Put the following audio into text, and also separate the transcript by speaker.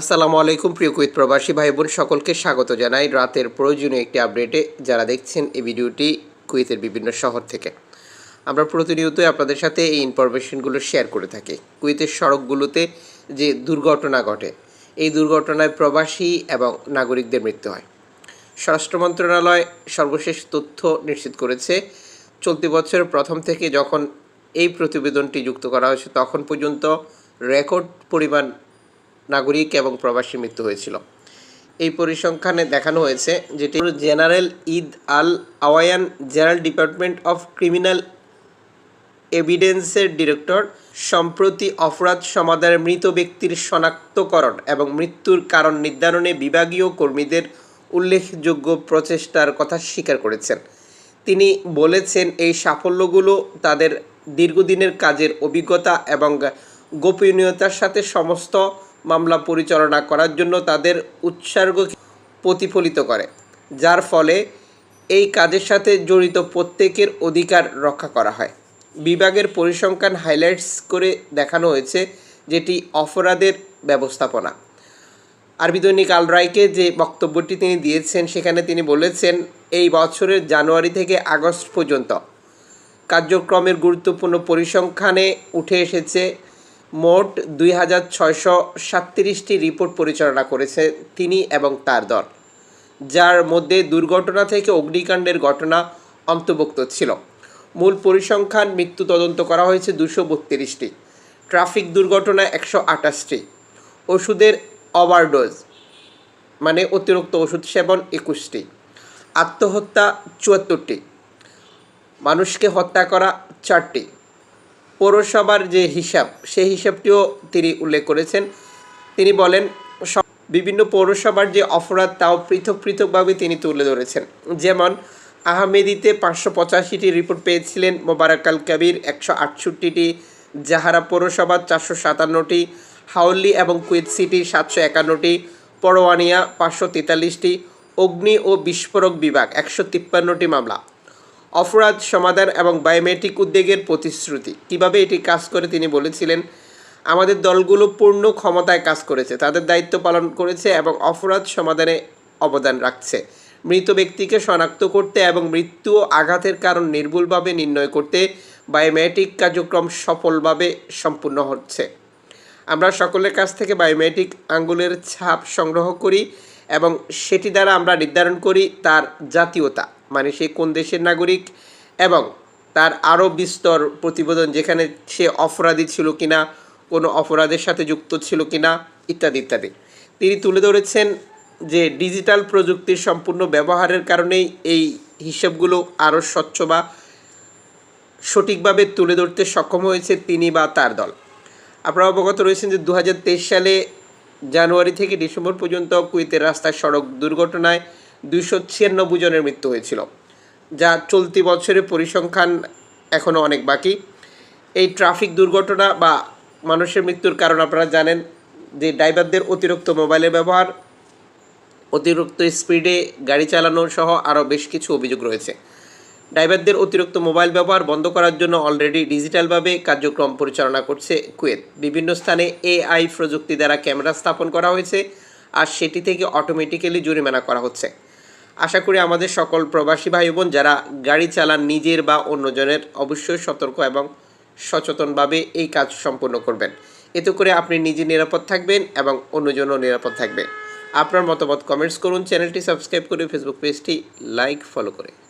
Speaker 1: আসসালামু আলাইকুম, প্রিয় কুইত প্রবাসী ভাই বোন সকলকে স্বাগত জানাই রাতের প্রয়োজনীয় একটি আপডেটে যারা দেখছেন এই ভিডিওটি কুইতের বিভিন্ন শহর থেকে। আমরা প্রতিনিয়তই আপনাদের সাথে এই ইনফরমেশনগুলো শেয়ার করে থাকি। কুইতের সড়কগুলোতে যে দুর্ঘটনা ঘটে, এই দুর্ঘটনায় প্রবাসী এবং নাগরিকদের মৃত্যু হয়। স্বরাষ্ট্র মন্ত্রণালয় সর্বশেষ তথ্য নিশ্চিত করেছে, চলতি বছরের প্রথম থেকে যখন এই প্রতিবেদনটি যুক্ত করা হয়েছে, তখন পর্যন্ত রেকর্ড পরিমাণ নাগরিক এবং প্রবাসী মৃত্যু হয়েছিল। এই পরিসংখ্যানে দেখানো হয়েছে যেটি জেনারেল ঈদ আল আওয়ায়ান জেনারেল ডিপার্টমেন্ট অফ ক্রিমিনাল এভিডেন্সের ডিরেক্টর সম্প্রতি অপরাধ সমাধানের মৃত ব্যক্তির শনাক্তকরণ এবং মৃত্যুর কারণ নির্ধারণে বিভাগীয় কর্মীদের উল্লেখযোগ্য প্রচেষ্টার কথা স্বীকার করেছেন। তিনি বলেছেন, এই সাফল্যগুলো তাদের দীর্ঘদিনের কাজের অভিজ্ঞতা এবং গোপনীয়তার সাথে সমস্ত মামলা পরিচালনা করার জন্য তাদের উৎসর্গ প্রতিফলিত করে, যার ফলে এই কাজের সাথে জড়িত প্রত্যেকের অধিকার রক্ষা করা হয়। বিভাগের পরিসংখ্যান হাইলাইটস করে দেখানো হয়েছে যেটি অপরাধের ব্যবস্থাপনা। আরবি দৈনিক আল রায়কে যে বক্তব্যটি তিনি দিয়েছেন, সেখানে তিনি বলেছেন, এই বছরের জানুয়ারি থেকে আগস্ট পর্যন্ত কার্যক্রমের গুরুত্বপূর্ণ পরিসংখ্যানে উঠে এসেছে মোট দুই হাজার ছয়শো সাতত্রিশটি রিপোর্ট পরিচালনা করেছে তিনি এবং তার দল, যার মধ্যে দুর্ঘটনা থেকে অগ্নিকাণ্ডের ঘটনা অন্তর্ভুক্ত ছিল। মূল পরিসংখ্যান মৃত্যু তদন্ত করা হয়েছে দুশো বত্রিশটি, ট্রাফিক দুর্ঘটনা একশো আটাশটি ওষুধের ওভারডোজ মানে অতিরিক্ত ওষুধ সেবন একুশটি, আত্মহত্যা চুয়াত্তরটি, মানুষকে হত্যা করা চারটি পৌরসভার যে হিসাব, সেই হিসাবটিও তিনি উল্লেখ করেছেন। তিনি বলেন বিভিন্ন পৌরসভার যে অপরাধ, তাও পৃথক পৃথকভাবে তিনি তুলে ধরেছেন। যেমন, আহমেদিতে পাঁচশো পঁচাশিটি রিপোর্ট পেয়েছিলেন মোবারক আল কাবির, একশো আটষট্টিটি, জাহারা পৌরসভা চারশো সাতান্নটি, হাউলি এবং কুয়েত সিটি সাতশো একান্নটি পরোয়ানিয়া পাঁচশো তেতাল্লিশটি, অগ্নি ও বিস্ফোরক বিভাগ একশো তিপ্পান্নটি মামলা। অপরাধ সমাধান এবং বায়োমেট্রিক উদ্যোগের প্রতিশ্রুতি। কীভাবে এটি কাজ করে তিনি বলেছিলেন, আমাদের দলগুলো পূর্ণ ক্ষমতায় কাজ করেছে, তাদের দায়িত্ব পালন করেছে এবং অপরাধ সমাধানে অবদান রাখছে। মৃত ব্যক্তিকে শনাক্ত করতে এবং মৃত্যু ও আঘাতের কারণ নির্ভুলভাবে নির্ণয় করতে বায়োমেট্রিক কার্যক্রম সফলভাবে সম্পূর্ণ হচ্ছে। আমরা সকলের কাছ থেকে বায়োমেট্রিক আঙ্গুলের ছাপ সংগ্রহ করি এবং সেটি দ্বারা আমরা নির্ধারণ করি তার জাতীয়তা। মানে সে কোন দেশের নাগরিক এবং তার আরও বিস্তর প্রতিবেদন যেখানে সে অপরাধী ছিল কিনা, কোনো অপরাধের সাথে যুক্ত ছিল কিনা, ইত্যাদি ইত্যাদি। তিনি তুলে ধরেছেন যে ডিজিটাল প্রযুক্তির সম্পূর্ণ ব্যবহারের কারণেই এই হিসেবগুলো আরও স্বচ্ছ বা সঠিকভাবে তুলে ধরতে সক্ষম হয়েছে তিনি বা তার দল। আপনারা অবগত রয়েছেন যে দু হাজার তেইশ সালে জানুয়ারি থেকে ডিসেম্বর পর্যন্ত কুয়েতের রাস্তায় সড়ক দুর্ঘটনায় দুইশো ছিয়ানব্বই জনের মৃত্যু হয়েছিল, যা চলতি বছরের পরিসংখ্যান এখনও অনেক বাকি। এই ট্রাফিক দুর্ঘটনা বা মানুষের মৃত্যুর কারণ আপনারা জানেন যে ড্রাইভারদের অতিরিক্ত মোবাইলের ব্যবহার, অতিরিক্ত স্পিডে গাড়ি চালানো সহ আরও বেশ কিছু অভিযোগ রয়েছে। ড্রাইভারদের অতিরিক্ত মোবাইল ব্যবহার বন্ধ করার জন্য অলরেডি ডিজিটালভাবে কার্যক্রম পরিচালনা করছে কুয়েত। বিভিন্ন স্থানে এআই প্রযুক্তি দ্বারা ক্যামেরা স্থাপন করা হয়েছে আর সেটি থেকে অটোমেটিক্যালি জরিমানা করা হচ্ছে। আশা করি আমাদের সকল প্রবাসী ভাই বোন যারা গাড়ি চালান নিজের বা অন্যজনের অবশ্যই সতর্ক এবং সচেতনভাবে এই কাজ সম্পূর্ণ করবেন। এতে করে আপনি নিজে নিরাপদ থাকবেন এবং অন্যজনও নিরাপদ থাকবে। আপনার মতামত কমেন্টস করুন, চ্যানেলটি সাবস্ক্রাইব করে ফেসবুক পেজটি লাইক ফলো করে।